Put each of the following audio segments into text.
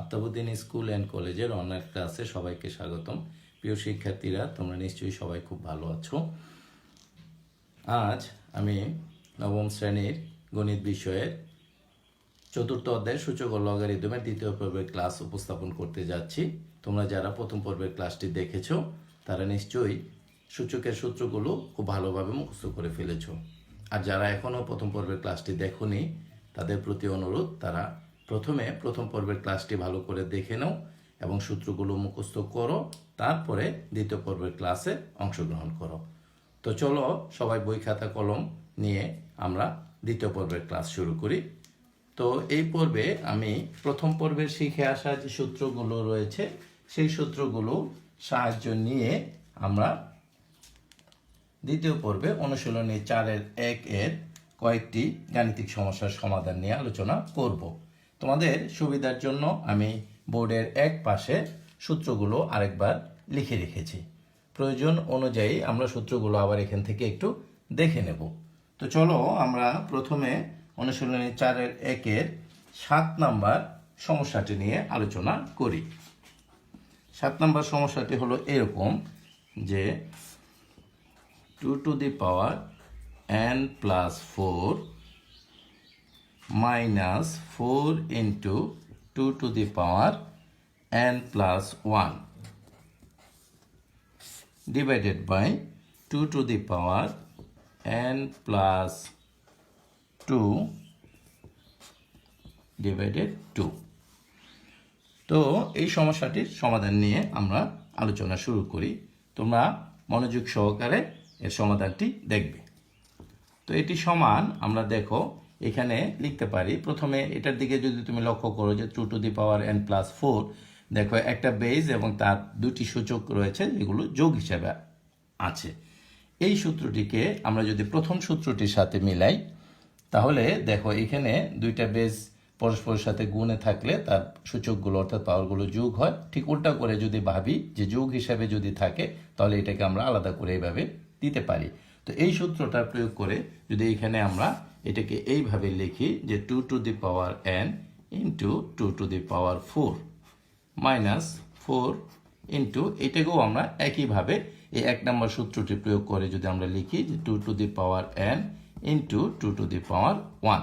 আত্মাবুদ্দিন school and কলেজের online ক্লাসে সবাইকে স্বাগতম। প্রিয় শিক্ষার্থীরা, তোমরা নিশ্চয়ই সবাই খুব ভালো আছো। আজ আমি নবম শ্রেণির গণিত বিষয়ের চতুর্থ অধ্যায় সূচক ও লগারিদমের দ্বিতীয় পর্বের ক্লাস উপস্থাপন করতে যাচ্ছি। তোমরা যারা প্রথম পর্বের ক্লাসটি দেখেছ, তারা নিশ্চয়ই সূচকের সূত্রগুলো খুব ভালোভাবে মুখস্থ করে ফেলেছ। আর যারা এখনও প্রথম পর্বের ক্লাসটি দেখোনি, তাদের প্রতি অনুরোধ, তারা প্রথমে প্রথম পর্বের ক্লাসটি ভালো করে দেখে নাও এবং সূত্রগুলো মুখস্থ করো, তারপরে দ্বিতীয় পর্বের ক্লাসে অংশগ্রহণ করো। তো চলো সবাই বই খাতা কলম নিয়ে আমরা দ্বিতীয় পর্বের ক্লাস শুরু করি। তো এই পর্বে আমি প্রথম পর্বে শিখে আসা যে সূত্রগুলো রয়েছে, সেই সূত্রগুলো সাহায্য নিয়ে আমরা দ্বিতীয় পর্বে অনুশীলনী চারের এক এর কয়েকটি গাণিতিক সমস্যার সমাধান নিয়ে আলোচনা করব। তোমাদের সুবিধার জন্য আমি বোর্ডের এক পাশে সূত্রগুলো আরেকবার লিখে রেখেছি। প্রয়োজন অনুযায়ী আমরা সূত্রগুলো আবার এখান থেকে একটু দেখে নেব। তো চলো আমরা প্রথমে অনুশীলনী চারের একের সাত নাম্বার সমস্যাটি নিয়ে আলোচনা করি। সাত নাম্বার সমস্যাটি হলো এরকম যে two to the power n plus four minus four into two to the power n plus one. divided by 2 to the power n plus 2 divided 2 তো এই সমস্যাটির সমাধান নিয়ে আমরা আলোচনা শুরু করি। তোমরা মনোযোগ সহকারে এর সমাধানটি দেখবে। তো এটি সমান, আমরা দেখো এখানে লিখতে পারি। প্রথমে এটার দিকে যদি তুমি লক্ষ্য করো যে two to the power n plus four দেখো একটা বেজ এবং তার দুটি সূচক রয়েছে যেগুলো যোগ হিসাবে আছে। এই সূত্রটিকে আমরা যদি প্রথম সূত্রটির সাথে মিলাই, তাহলে দেখো এখানে দুইটা বেজ পরস্পরের সাথে গুণে থাকলে তার সূচকগুলো অর্থাৎ পাওয়ারগুলো যোগ হয়। ঠিক উল্টা করে যদি ভাবি যে যোগ হিসাবে যদি থাকে, তাহলে এটাকে আমরা আলাদা করে এইভাবে দিতে পারি। তো এই সূত্রটা প্রয়োগ করে যদি এখানে আমরা এটাকে এইভাবে লিখি যে two to the power n into two to the power four minus four into এটাকেও আমরা একইভাবে এই এক নম্বর সূত্রটি প্রয়োগ করে যদি আমরা লিখি যে two to the power n into two to the power one.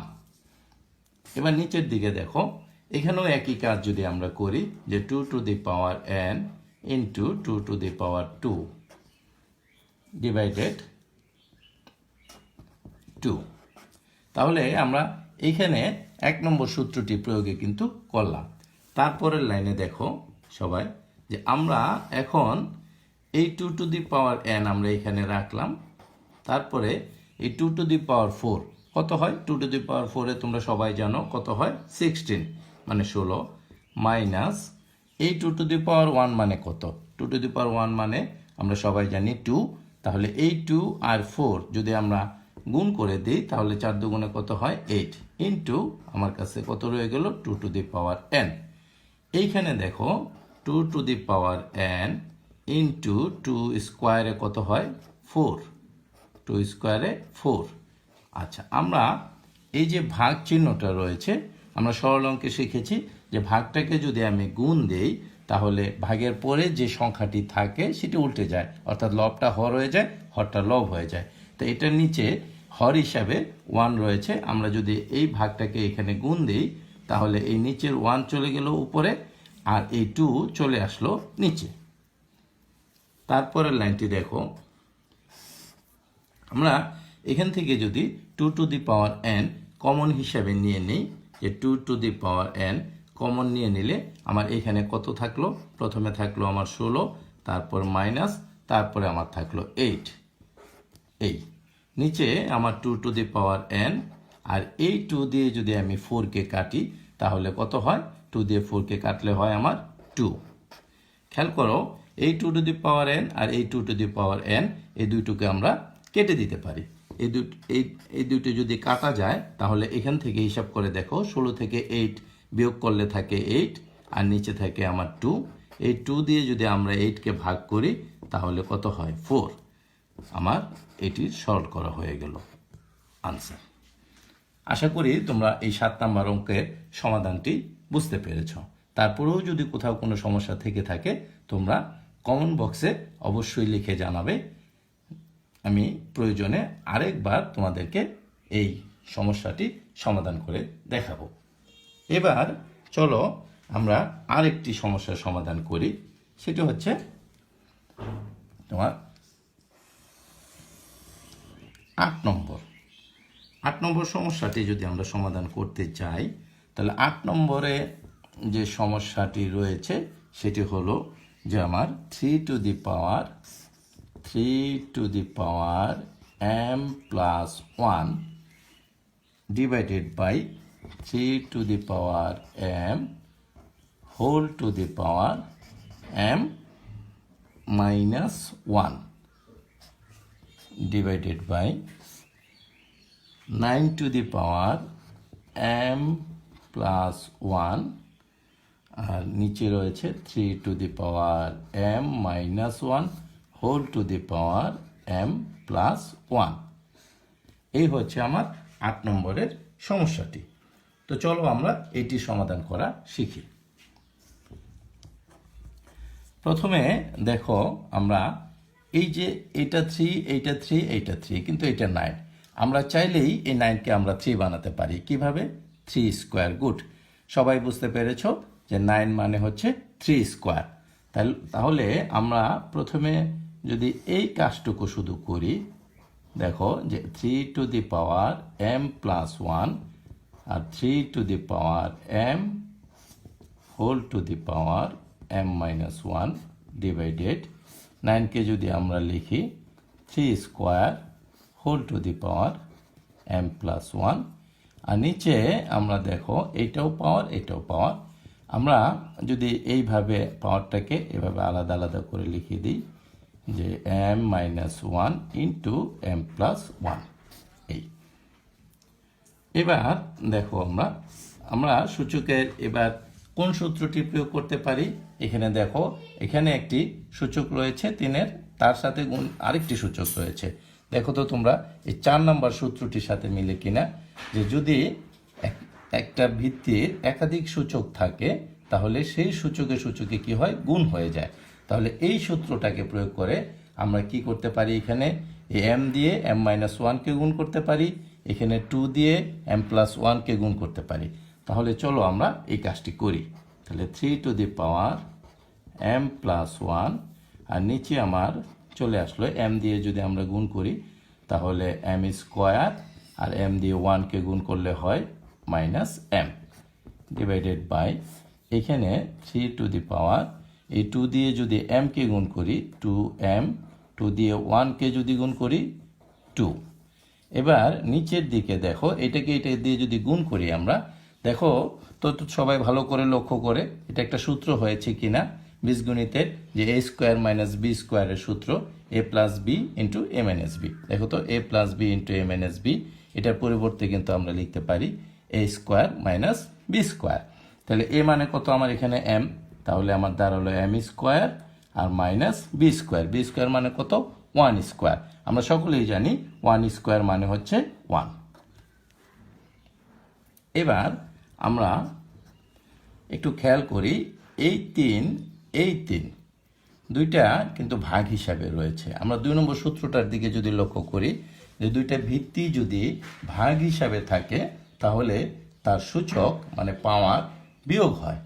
এবার নিচের দিকে দেখো, এখানেও একই কাজ যদি আমরা করি যে two to the power n into two to the power two divided two. তাহলে আমরা এইখানে এক নম্বর সূত্রটি প্রয়োগে কিন্তু করলাম। তারপরের লাইনে দেখো সবাই যে আমরা এখন এই two to the power n আমরা এখানে রাখলাম। তারপরে এই two to the power four কত হয়? টু টু দি পাওয়ার ফোরে তোমরা সবাই জানো কত হয়? সিক্সটিন মানে ষোলো মাইনাস এই two to the power one মানে কত? Two to the power one মানে আমরা সবাই জানি টু তাহলে এই টু আর ফোর যদি আমরা গুণ করে দিই, তাহলে চার দুগুণে কত হয়? এইট ইন্টু আমার কাছে কত রয়ে গেল? Two to the power n এইখানে দেখো two to the power n into two স্কোয়ারে কত হয়? ফোর টু স্কোয়ারে ফোর আচ্ছা আমরা এই যে ভাগ চিহ্নটা রয়েছে, আমরা সরল অঙ্কে শিখেছি যে ভাগটাকে যদি আমি গুণ দেই, তাহলে ভাগের পরে যে সংখ্যাটি থাকে, সেটি উল্টে যায়। অর্থাৎ লবটা হর হয়ে যায়, হরটা লব হয়ে যায়। তো এটার নিচে হর হিসাবে ওয়ান রয়েছে। আমরা যদি এই ভাগটাকে এখানে গুণ দিই, তাহলে এই নিচের ওয়ান চলে গেল উপরে, আর এই টু চলে আসলো নিচে। তারপরের লাইনটি দেখো। আমরা এখান থেকে যদি two to the power n common হিসাবে নিয়ে নিই, যে two to the power n common নিয়ে নিলে আমার এখানে কত থাকল? প্রথমে থাকল আমার ষোলো, তারপর মাইনাস তারপরে আমার থাকল এইট এই। নিচে আমার two to the power n আর এই টু দিয়ে যদি আমি ফোরকে কাটি, তাহলে কত হয়? টু দিয়ে ফোরকে কাটলে হয় আমার টু খেয়াল করো, এই two to the power n আর এই two to the power n এই দুইটুকে আমরা কেটে দিতে পারি। এই দু এই এই দুটো যদি কাটা যায়, তাহলে এখান থেকে হিসাব করে দেখো, ষোলো থেকে এইট বিয়োগ করলে থাকে এইট আর নিচে থাকে আমার টু এই টু দিয়ে যদি আমরা এইটকে ভাগ করি, তাহলে কত হয়? ফোর আমার এটি সরল করা হয়ে গেল। আনসার আশা করি তোমরা এই সাত নাম্বার অঙ্কের সমাধানটি বুঝতে পেরেছ। তারপরেও যদি কোথাও কোনো সমস্যা থেকে থাকে, তোমরা কমেন্ট বক্সে অবশ্যই লিখে জানাবে। আমি প্রয়োজনে আরেকবার তোমাদেরকে এই সমস্যাটি সমাধান করে দেখাবো। এবার চলো আমরা আরেকটি সমস্যার সমাধান করি। সেটি হচ্ছে তোমার আট নম্বর। আট নম্বর সমস্যাটি যদি আমরা সমাধান করতে চাই, তাহলে আট নম্বরে যে সমস্যাটি রয়েছে, সেটি হলো যে আমার three to the power three to the power m plus one divided by 3 to the power m whole to the power m minus 1 divided by 9 to the power m plus 1 আর নিচে রয়েছে three to the power m minus one whole to the power m plus one এই হচ্ছে আমার আট নম্বরের সমস্যাটি। তো চলো আমরা এটি সমাধান করা শিখি। প্রথমে দেখো আমরা এই যে এটা থ্রি এইটা থ্রি এইটা থ্রি কিন্তু এটা নাইন আমরা চাইলেই এই নাইনকে আমরা থ্রি বানাতে পারি। কীভাবে? থ্রি স্কোয়ার গুড সবাই বুঝতে পেরেছ যে নাইন মানে হচ্ছে থ্রি স্কোয়ার তাহলে আমরা প্রথমে যদি এই কাজটুকু শুধু করি, দেখো যে three to the power m plus one R three to the power m whole to the power m minus one divided নাইনকে যদি আমরা লিখি, three square, whole to the power, m plus one. আর নিচে আমরা দেখো, এইটাও পাওয়ার, এটাও পাওয়ার। আমরা যদি এইভাবে পাওয়ারটাকে এভাবে আলাদা আলাদা করে লিখে দিই, যে m minus one into m plus one. এই। এবার দেখো আমরা আমরা সূচকের এবার কোন সূত্রটি প্রয়োগ করতে পারি? এখানে দেখো, এখানে একটি সূচক রয়েছে তিনের, তার সাথে গুণ, আরেকটি সূচক রয়েছে। দেখো তো তোমরা, এই চার নম্বর সূত্রটির সাথে মিলে কিনা? যে যদি এক- একটা ভিত্তির একাধিক সূচক থাকে, তাহলে সেই সূচকে সূচকে কি হয়? গুণ হয়ে যায়। তাহলে এই সূত্রটাকে প্রয়োগ করে আমরা কি করতে পারি এখানে? এম দিয়ে এম মাইনাস ওয়ানকে গুণ করতে পারি। এখানে টু দিয়ে এম প্লাস ওয়ানকে গুণ করতে পারি। তাহলে চলো আমরা এই কাজটি করি। তাহলে three to the power m plus one আর নিচে আমার চলে আসলো এম দিয়ে যদি আমরা গুণ করি, তাহলে এম স্কোয়ার আর এম দিয়ে ওয়ানকে গুণ করলে হয় মাইনাস এম ডিভাইডেড বাই এখানে থ্রি টু দি পাওয়ার এই টু দিয়ে যদি এমকে গুণ করি টু এম টু দিয়ে ওয়ানকে যদি গুণ করি টু এবার নিচের দিকে দেখো, এটাকে এটা দিয়ে যদি গুণ করি আমরা দেখো, তো সবাই ভালো করে লক্ষ্য করে এটা একটা সূত্র হয়েছে কিনা বীজগণিতের যে এ স্কোয়ার মাইনাস বি স্কোয়ারের সূত্র a plus b into m n s b দেখো তো a plus b into m n s b এটার পরিবর্তে কিন্তু আমরা লিখতে পারি a square minus b square তাহলে এ মানে কত আমার এখানে এম তাহলে আমার দাঁড়াল এম স্কোয়ার আর minus b square b square মানে কত? ওয়ান স্কোয়ার আমরা সকলেই জানি ওয়ান স্কোয়ার মানে হচ্ছে ওয়ান এবার আমরা একটু খেয়াল করি, এই তিন এই তিন, দুইটা কিন্তু ভাগ হিসাবে রয়েছে। আমরা দুই নম্বর সূত্রটার দিকে যদি লক্ষ্য করি, যে দুইটা ভিত্তি যদি ভাগ হিসাবে থাকে, তাহলে তার সূচক মানে পাওয়ার বিয়োগ হয়।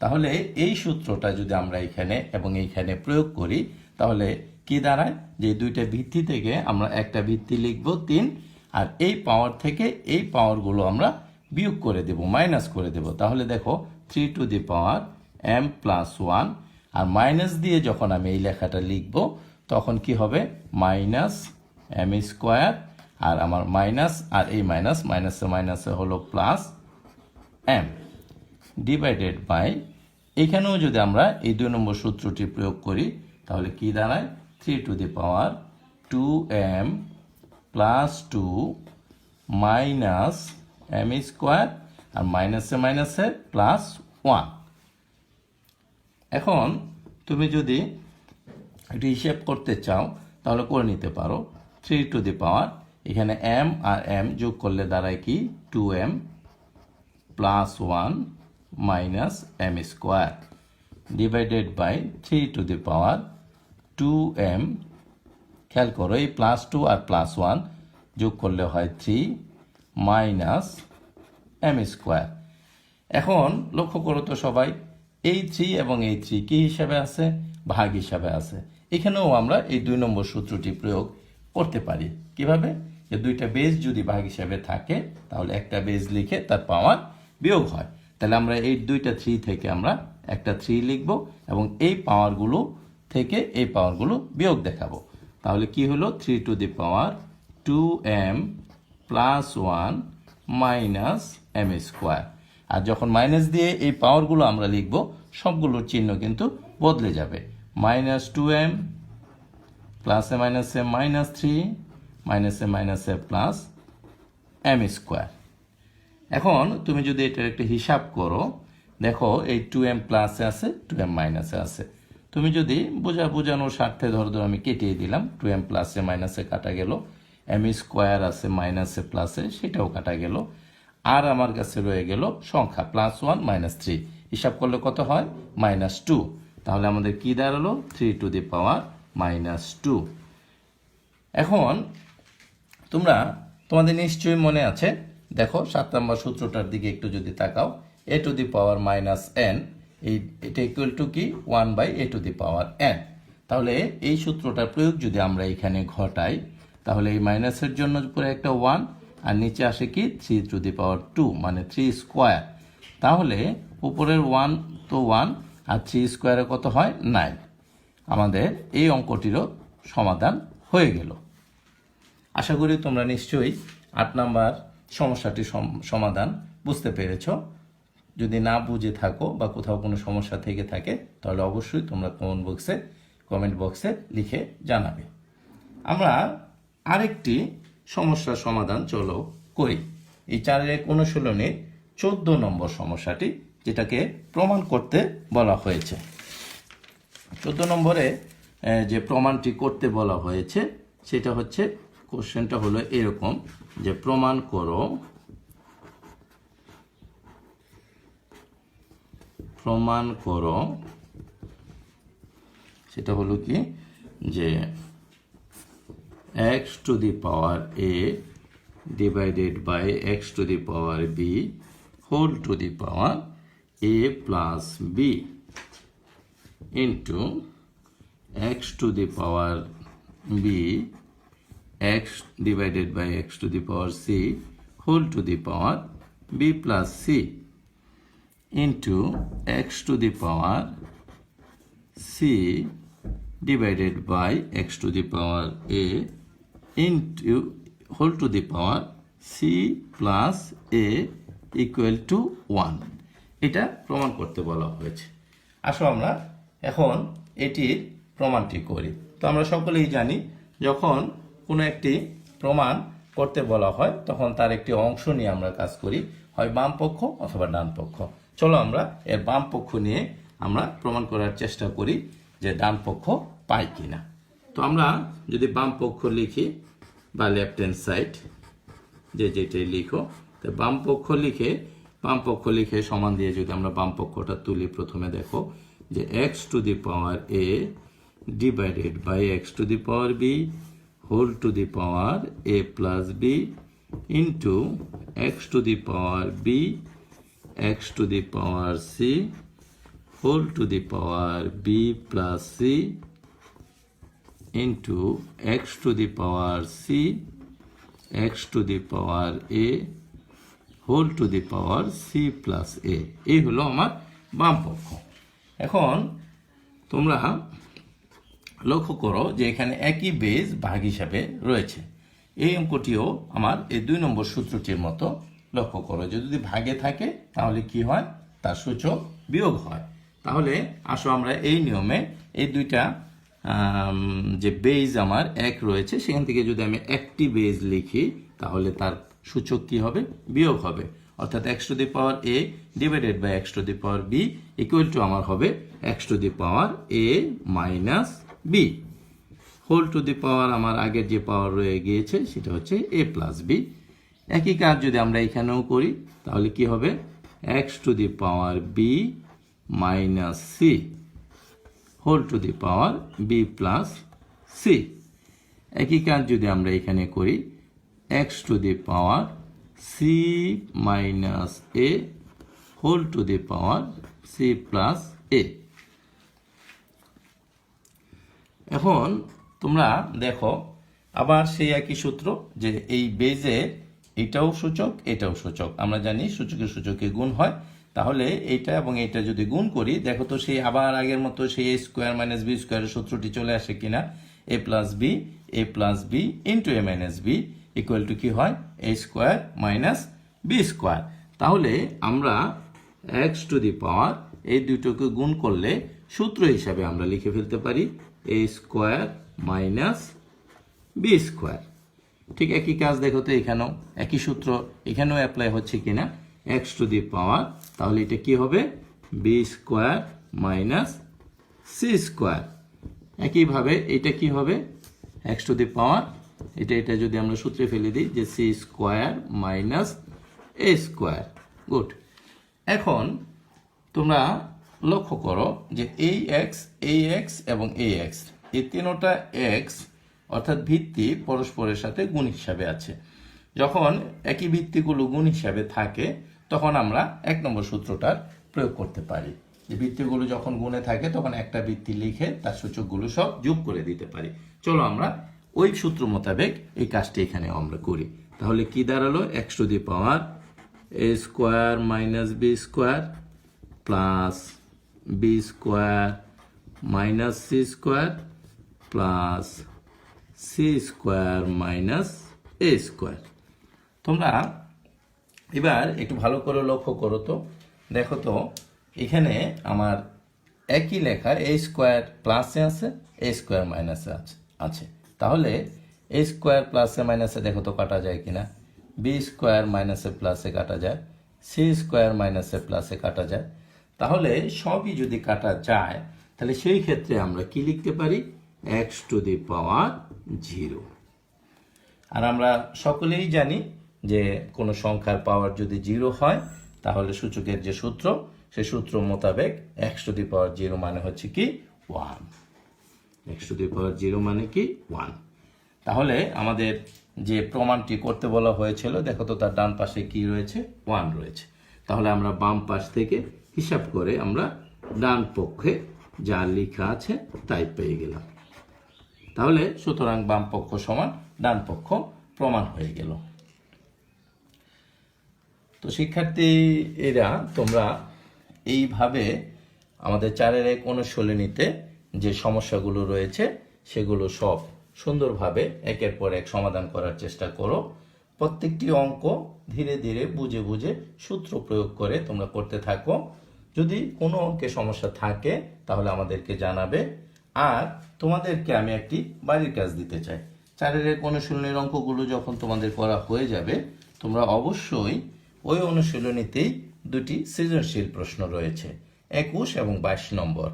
তাহলে এই সূত্রটা যদি আমরা এখানে এবং এইখানে প্রয়োগ করি, তাহলে কি দাঁড়ায়? যে দুইটা ভিত্তি থেকে আমরা একটা ভিত্তি লিখব তিন, আর এই পাওয়ার থেকে এই পাওয়ারগুলো আমরা বিয়োগ করে দেব মাইনাস করে দেব। তাহলে দেখো three to the power m plus one R minus দিয়ে যখন আমি এই লেখাটা লিখব, তখন কি হবে? মাইনাস এম স্কোয়ার আর আমার মাইনাস আর এই মাইনাস মাইনাসে মাইনাসে হলো প্লাস এম ডিভাইডেড বাই এখানেও যদি আমরা এই দুই নম্বর সূত্রটি প্রয়োগ করি, তাহলে কি দাঁড়ায়? Three to the power two m plus two minus m square আর মাইনাসে মাইনাসে প্লাস ওয়ান এখন তুমি যদি একটু হিসেব করতে চাও, তাহলে করে নিতে পারো। থ্রি টু দি পাওয়ার এখানে এম আর এম যোগ করলে দাঁড়ায় কি? Two m plus one minus m square divided by three to the power two m খেয়াল করো, এই প্লাস টু আর প্লাস ওয়ান যোগ করলে হয় থ্রি মাইনাস এম স্কোয়ার। এখন লক্ষ্য করো তো সবাই, এই থ্রি এবং এই থ্রি কি হিসাবে আছে? ভাগ হিসাবে আছে। এখানেও আমরা এই দুই নম্বর সূত্রটি প্রয়োগ করতে পারি। কীভাবে? যে দুইটা বেজ যদি ভাগ হিসাবে থাকে, তাহলে একটা বেজ লিখে তার পাওয়ার বিয়োগ হয়। তাহলে আমরা এই দুইটা থ্রি থেকে আমরা একটা থ্রি লিখব এবং এই পাওয়ারগুলো থেকে এই পাওয়ারগুলো বিয়োগ দেখাবো। তাহলে কি হলো? Three to the power two m plus one minus m square আর যখন মাইনাস দিয়ে এই পাওয়ারগুলো আমরা লিখব, সবগুলোর চিহ্ন কিন্তু বদলে যাবে। মাইনাস টু এম প্লাসে মাইনাসে মাইনাস এ মাইনাস থ্রি মাইনাসে মাইনাসে প্লাস এম স্কোয়ার এখন তুমি যদি এটার একটা হিসাব করো, দেখো এই টু এম প্লাসে আছে টু এম মাইনাসে আছে। তুমি যদি বোঝা বোঝানোর স্বার্থে ধর ধর আমি কেটিয়ে দিলাম টু এম প্লাসে মাইনাসে কাটা গেল। এম স্কোয়ার আছে মাইনাসে প্লাসে সেটাও কাটা গেল। আর আমার কাছে রয়ে গেল সংখ্যা প্লাস ওয়ান মাইনাস থ্রি হিসাব করলে কত হয়? মাইনাস টু তাহলে আমাদের কি দাঁড়াল? Three to the power minus two এখন তোমরা, তোমাদের নিশ্চয়ই মনে আছে, দেখো সাত নম্বর সূত্রটার দিকে একটু যদি তাকাও a to the power minus n এই এটা ইকুয়াল টু কি? One by a to the power n তাহলে এই সূত্রটার প্রয়োগ যদি আমরা এখানে ঘটাই তাহলে এই মাইনাসের জন্য উপরে একটা ওয়ান আর নিচে আসে কি? Three to the power two মানে থ্রি স্কোয়ার তাহলে উপরের ওয়ান তো ওয়ান আর থ্রি স্কোয়ারে কত হয়? নাইন আমাদের এই অঙ্কটিরও সমাধান হয়ে গেল। আশা করি তোমরা নিশ্চয়ই আট নাম্বার সমস্যাটি সম- সমাধান বুঝতে পেরেছ। যদি না বুঝে থাকো বা কোথাও কোনো সমস্যা থেকে থাকে, তাহলে অবশ্যই তোমরা কমেন্ট বক্সে কমেন্ট বক্সে লিখে জানাবে। আমরা আরেকটি সমস্যার সমাধান চলো করি। এই চারের এক অনুশীলনের চোদ্দ নম্বর সমস্যাটি, যেটাকে প্রমাণ করতে বলা হয়েছে। চোদ্দ নম্বরে যে প্রমাণটি করতে বলা হয়েছে, সেটা হচ্ছে, কোশ্চেনটা হলো এরকম, যে প্রমাণ করো। প্রমাণ করো। সেটা হলো কি, যে x to the power a divided by x to the power b whole to the power a plus b into x to the power b x divided by x to the power c whole to the power b plus c into x to the power c divided by x to the power a into, whole to the power c plus a equal to 1 এটা প্রমাণ করতে বলা হয়েছে। আসো আমরা এখন এটির প্রমাণটি করি। তো আমরা সকলেই জানি, যখন কোনো একটি প্রমাণ করতে বলা হয়, তখন তার একটি অংশ নিয়ে আমরা কাজ করি, হয় বাম পক্ষ অথবা ডান পক্ষ। চলো আমরা এর বাম পক্ষ নিয়ে আমরা প্রমাণ করার চেষ্টা করি যে ডান পক্ষ পাই কিনা। তো আমরা যদি বাম পক্ষ লিখি বা লেফট হ্যান্ড সাইড যে যেটাই লিখো, তো বাম পক্ষ লিখে, বাম পক্ষ লিখে সমান দিয়ে যদি আমরা বাম পক্ষটা তুলি প্রথমে দেখো, যে x to the power a divided by x to the power b whole to the power a plus b into x to the power b x to the power c whole to the power b plus c into x to the power c, x to the power a, whole to the power c plus a এই হলো আমার বাম পক্ষ। এখন তোমরা লক্ষ্য করো যে এখানে একই বেজ ভাগ হিসাবে রয়েছে। এই অঙ্কটিও আমার এই দুই নম্বর সূত্রটির মতো লক্ষ্য করো। যে যদি ভাগে থাকে, তাহলে কি হয়? তার সূচক বিয়োগ হয়। তাহলে আসো আমরা এই নিয়মে এই দুইটা যে বেজ আমার এক রয়েছে, সেখান থেকে যদি আমি একটি বেজ লিখি, তাহলে তার সূচক কি হবে? বিয়োগ হবে। অর্থাৎ x to the power a divided by x to the power b equal to আমার হবে x to the power a minus b whole to the power আমার আগের যে পাওয়ার রয়ে গিয়েছে, সেটা হচ্ছে এ প্লাস বি একই কাজ যদি আমরা এখানেও করি, তাহলে কি হবে? X to the power b minus c whole to the power b plus c. একই কাজ যদি আমরা এখানে করি, x to the power c minus a, whole to the power c plus a. এখন তোমরা দেখো, আবার সেই একই সূত্র যে এই বেজে এটাও সূচক এটাও সূচক। আমরা জানি সূচকের সূচকে গুণ হয় তাহলে এইটা এবং এইটা যদি গুণ করি, দেখো তো সেই আবার আগের মতো সেই স্কোয়ার মাইনাস বি স্কোয়ারের সূত্রটি চলে আসে কিনা? A plus b a plus b into a minus b equal to কি হয়? A square minus b square তাহলে আমরা এক্স টু দি পাওয়ার এই দুটোকে গুণ করলে সূত্র হিসাবে আমরা লিখে ফেলতে পারি a square minus b square ঠিক একই কাজ দেখো তো এখানেও, একই সূত্র এখানেও অ্যাপ্লাই হচ্ছে কিনা? এক্স টু দি পাওয়ার তাহলে এটা কি হবে? B square minus c square একইভাবে এটা কি হবে? এক্স টু দি পাওয়ার এটা এটা যদি আমরা সূত্রে ফেলে দিই যে c square minus a square good এখন তোমরা লক্ষ্য করো যে এই এক্স এই এক্স এবং এই এক্স এই তিনোটা এক্স অর্থাৎ ভিত্তি পরস্পরের সাথে গুণ হিসাবে আছে। যখন একই ভিত্তিগুলো গুণ হিসাবে থাকে তখন আমরা এক নম্বর সূত্রটার প্রয়োগ করতে পারি। যে বৃত্তিগুলো যখন গুণে থাকে, তখন একটা বৃত্তি লিখে তার সূচকগুলো সব যোগ করে দিতে পারি। চলো আমরা ওই সূত্র মোতাবেক এই কাজটি এখানে আমরা করি। তাহলে কি দাঁড়াল? X to the power a square minus b square plus b square minus c square plus c square minus a square. তোমরা এবার একটু ভালো করে লক্ষ্য করো তো। দেখো তো, এখানে আমার একই লেখা এ স্কোয়ার প্লাসে আছে এ স্কোয়ার মাইনাসে আছে আছে। তাহলে এ স্কোয়ার প্লাসে মাইনাসে দেখো তো কাটা যায় কিনা। বি স্কোয়ার মাইনাসে প্লাসে কাটা যায় সি স্কোয়ার মাইনাসে প্লাসে কাটা যায়। তাহলে সবই যদি কাটা যায়, তাহলে সেই ক্ষেত্রে আমরা কি লিখতে পারি? X to the power zero আর আমরা সকলেই জানি যে কোনো সংখ্যার পাওয়ার যদি জিরো হয়, তাহলে সূচকের যে সূত্র সেই সূত্র মোতাবেক x to the power zero মানে হচ্ছে কি one x to the power zero মানে কি ওয়ান তাহলে আমাদের যে প্রমাণটি করতে বলা হয়েছিল, দেখো তো তার ডান পাশে কি রয়েছে? ওয়ান রয়েছে। তাহলে আমরা বাম পাশ থেকে হিসাব করে আমরা ডান পক্ষে যা লেখা আছে তাই পেয়ে গেলাম। তাহলে সুতরাং বাম পক্ষ সমান ডান পক্ষ প্রমাণ হয়ে গেল। তো শিক্ষার্থী এরা তোমরা এইভাবে আমাদের চারের এক অনুশীলনীতে যে সমস্যাগুলো রয়েছে, সেগুলো সব সুন্দরভাবে একের পর এক সমাধান করার চেষ্টা করো। প্রত্যেকটি অঙ্ক ধীরে ধীরে বুঝে বুঝে সূত্র প্রয়োগ করে তোমরা করতে থাকো। যদি কোনো অঙ্কে সমস্যা থাকে, তাহলে আমাদেরকে জানাবে। আর তোমাদেরকে আমি একটি বাড়ির কাজ দিতে চাই। চারের এক অনুশীলনের অঙ্কগুলো যখন তোমাদের করা হয়ে যাবে, তোমরা অবশ্যই ওই অনুশীলনীতেই দুটি সৃজনশীল প্রশ্ন রয়েছে, একুশ এবং বাইশ নম্বর।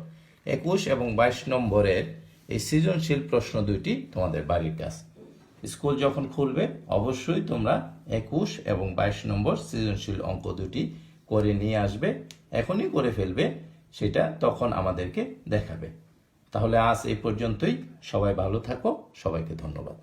একুশ এবং বাইশ নম্বরের এই সৃজনশীল প্রশ্ন দুইটি তোমাদের বাড়ির কাজ। স্কুল যখন খুলবে, অবশ্যই তোমরা একুশ এবং বাইশ নম্বর সৃজনশীল অঙ্ক দুটি করে নিয়ে আসবে, এখনই করে ফেলবে, সেটা তখন আমাদেরকে দেখাবে। তাহলে আজ এই পর্যন্তই। সবাই ভালো থাকো, সবাইকে ধন্যবাদ।